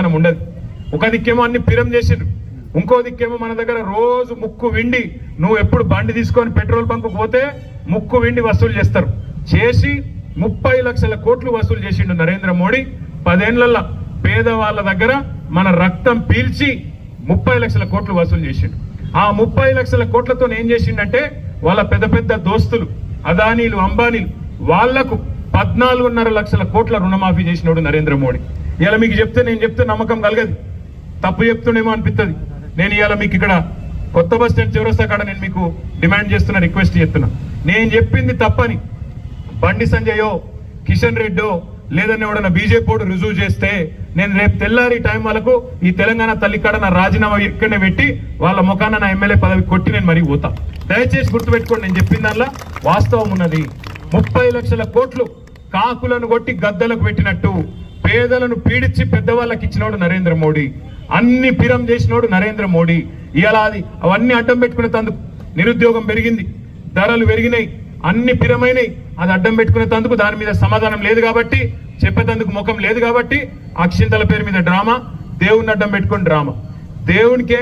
సమాధానం ఉండదు. ఒక దిక్కేమో అన్ని పిరం చేసిండ్రు. ఇంకో దిక్కేమో మన దగ్గర రోజు ముక్కు విండి నువ్వు ఎప్పుడు బండి తీసుకొని పెట్రోల్ బంక్ పోతే ముక్కు విండి వసూలు చేస్తారు. చేసి ముప్పై లక్షల కోట్లు వసూలు చేసిండు నరేంద్ర మోడీ. పదేళ్ళలో పేదవాళ్ళ దగ్గర మన రక్తం పీల్చి ముప్పై లక్షల కోట్లు వసూలు చేసిండు. ఆ ముప్పై లక్షల కోట్లతో ఏం చేసిండంటే వాళ్ళ పెద్ద పెద్ద దోస్తులు అదానీలు అంబానీలు వాళ్ళకు పద్నాలుగున్నర లక్షల కోట్ల రుణమాఫీ చేసినోడు నరేంద్ర మోడీ. ఇలా మీకు చెప్తే నేను చెప్తే నమ్మకం కలగదు. తప్పు చెప్తుండేమో అనిపిస్తుంది నేను ఇవాళ మీకు ఇక్కడ కొత్త బస్ స్టాండ్ చివరస్తా కాడ నేను మీకు డిమాండ్ చేస్తున్నా రిక్వెస్ట్ చేస్తున్నా. నేను చెప్పింది తప్పని. బండి సంజయో కిషన్ రెడ్డో లేదని ఎవడన్నా బీజేపీ రుజువు చేస్తే నేను రేపు తెల్లారి టైం వరకు ఈ తెలంగాణ తల్లి కాడ నా రాజీనామా ఇక్కడనే పెట్టి వాళ్ళ ముఖాన నా ఎమ్మెల్యే పదవి కొట్టి నేను మరీ పోతా. దయచేసి గుర్తుపెట్టుకోండి నేను చెప్పిన దానిలో వాస్తవం ఉన్నది. ముప్పై లక్షల కోట్లు కాకులను కొట్టి గద్దలకు పెట్టినట్టు పేదలను పీడించి పెద్దవాళ్ళకి ఇచ్చినోడు నరేంద్ర మోడీ అన్ని పిరం చేసినోడు నరేంద్ర మోడీ. ఇలా అది అవన్నీ అడ్డం పెట్టుకునే తందుకు నిరుద్యోగం పెరిగింది ధరలు పెరిగినాయి అన్ని పిరమైనవి అది అడ్డం పెట్టుకునే తందుకు దాని మీద సమాధానం లేదు కాబట్టి చెప్పేతందుకు ముఖం లేదు కాబట్టి అక్షింతల పేరు మీద డ్రామా దేవుని అడ్డం పెట్టుకుని డ్రామా. దేవునికి